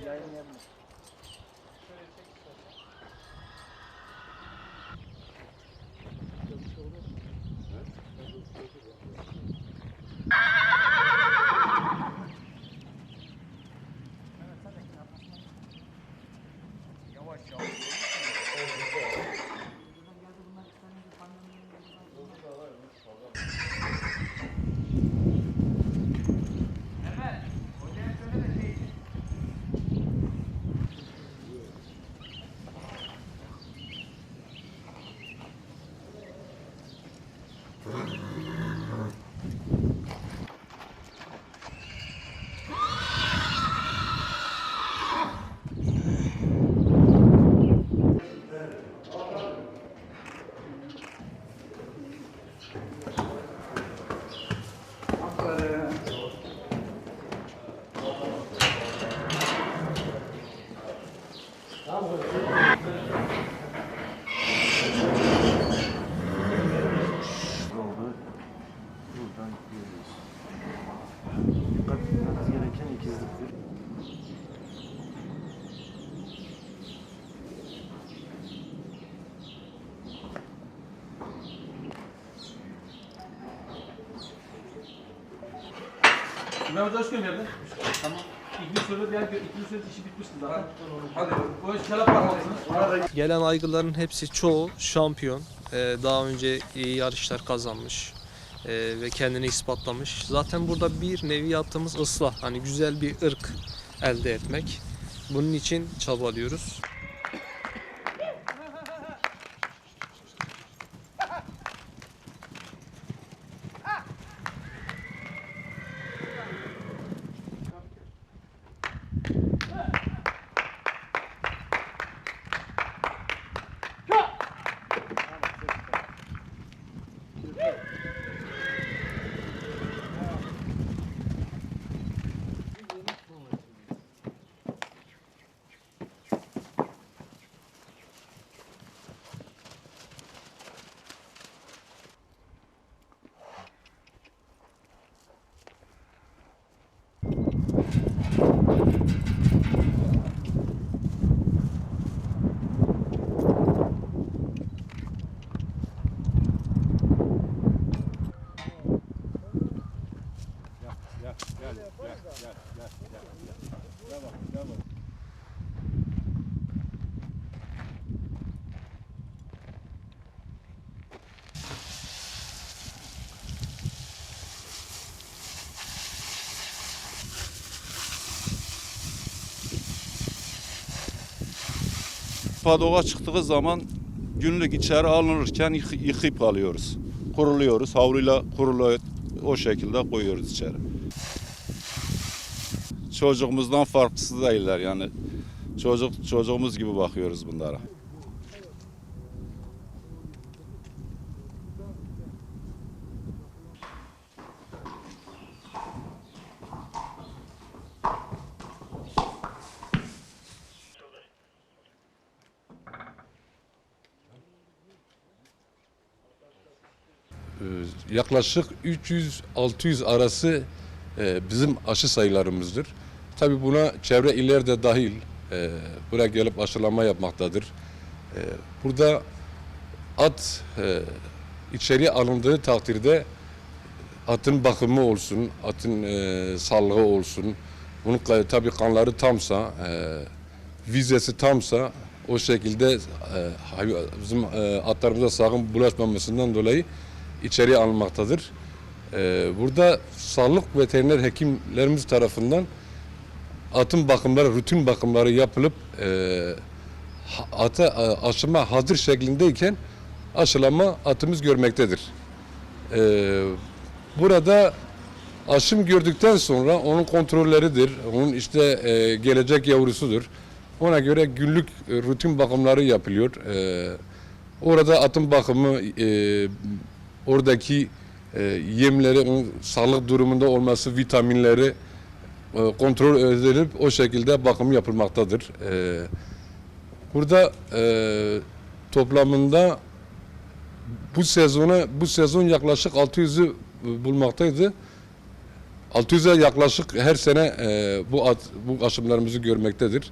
Yeah, yeah, yeah. Oldu. Mehmet hoş geldin. Tamam. İkinci soru diğer ikinci soru işi bitmişti zaten. Hadi. Bu iş kelap bakmalısınız. Gelen aygırların hepsi çoğu şampiyon. Ee, daha önce iyi yarışlar kazanmış ee, ve kendini ispatlamış. Zaten burada bir nevi yaptığımız ıslah, hani güzel bir ırk elde etmek. Bunun için çabalıyoruz. Padoğa çıktığı zaman günlük içeri alınırken yık- yıkayıp alıyoruz. Kuruluyoruz. Havluyla kurulu o şekilde koyuyoruz içeri. Çocuğumuzdan farksız değiller yani. Çocuk çocuğumuz gibi bakıyoruz bunlara. Yaklaşık 300-600 arası e, bizim aşı sayılarımızdır. Tabi buna çevre iller de dahil e, buraya gelip aşılama yapmaktadır. E, Burada at içeri alındığı takdirde atın bakımı olsun, atın sağlığı olsun, bunun tabi kanları tamsa, vizesi tamsa o şekilde bizim atlarımıza sakın bulaşmamasından dolayı içeri alınmaktadır. E, burada sağlık veteriner hekimlerimiz tarafından atın bakımları, rutin bakımları yapılıp e, ata e, aşıma hazır şeklindeyken aşılama atımız görmektedir. E, burada aşım gördükten sonra onun kontrolleridir, onun işte e, gelecek yavrusudur. Ona göre günlük rutin bakımları yapılıyor. E, orada atın bakımı, e, oradaki e, yemleri, sağlık durumunda olması, vitaminleri e, kontrol edilip o şekilde bakım yapılmaktadır. E, burada e, toplamında bu sezona bu sezon yaklaşık 600'ü bulmaktaydı. 600'e yaklaşık her sene e, bu at, bu aşımlarımızı görmektedir.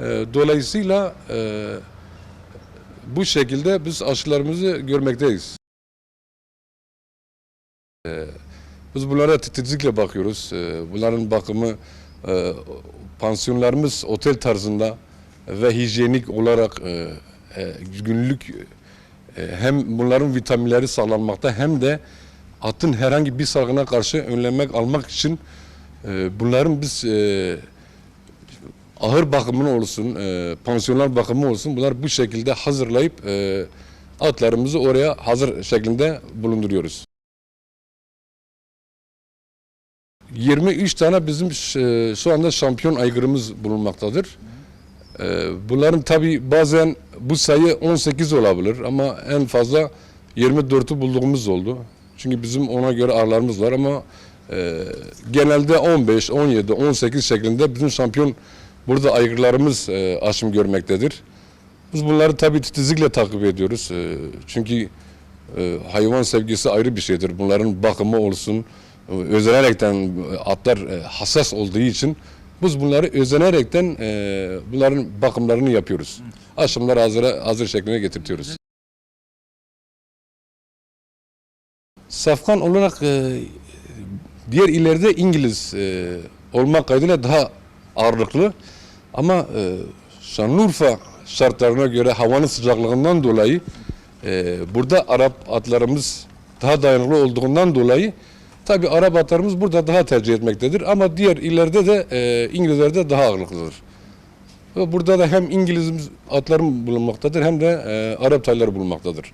E, dolayısıyla e, bu şekilde biz aşılarımızı görmekteyiz. E, biz bunlara titizlikle bakıyoruz. E, bunların bakımı e, pansiyonlarımız otel tarzında ve hijyenik olarak e, e, günlük hem bunların vitaminleri sağlanmakta hem de atın herhangi bir salgına karşı önlemek almak için bunların biz ahır bakımını olsun, pansiyonlar bakımı olsun bunlar bu şekilde hazırlayıp atlarımızı oraya hazır şeklinde bulunduruyoruz. 23 tane bizim e, şu anda şampiyon aygırımız bulunmaktadır. E, bunların tabi bazen bu sayı 18 olabilir ama en fazla 24'ü bulduğumuz oldu. Çünkü bizim ona göre arılarımız var ama e, genelde 15, 17, 18 şeklinde bizim şampiyon burada aygırlarımız aşım görmektedir. Biz bunları tabii titizlikle takip ediyoruz. Çünkü hayvan sevgisi ayrı bir şeydir. Bunların bakımı olsun, özenerekten atlar e, hassas olduğu için biz bunları özenerekten e, bunların bakımlarını yapıyoruz. Aşımları hazır, hazır şekline getirtiyoruz. Safkan olarak e, diğer illerde İngiliz olmak kaydıyla daha ağırlıklı ama Şanlıurfa şartlarına göre havanın sıcaklığından dolayı burada Arap atlarımız daha dayanıklı olduğundan dolayı tabi Arap atlarımız burada daha tercih etmektedir ama diğer illerde de e, İngilizlerde daha ağırlıklıdır. Burada da hem İngiliz atlarım bulunmaktadır hem de e, Arap tayları bulunmaktadır.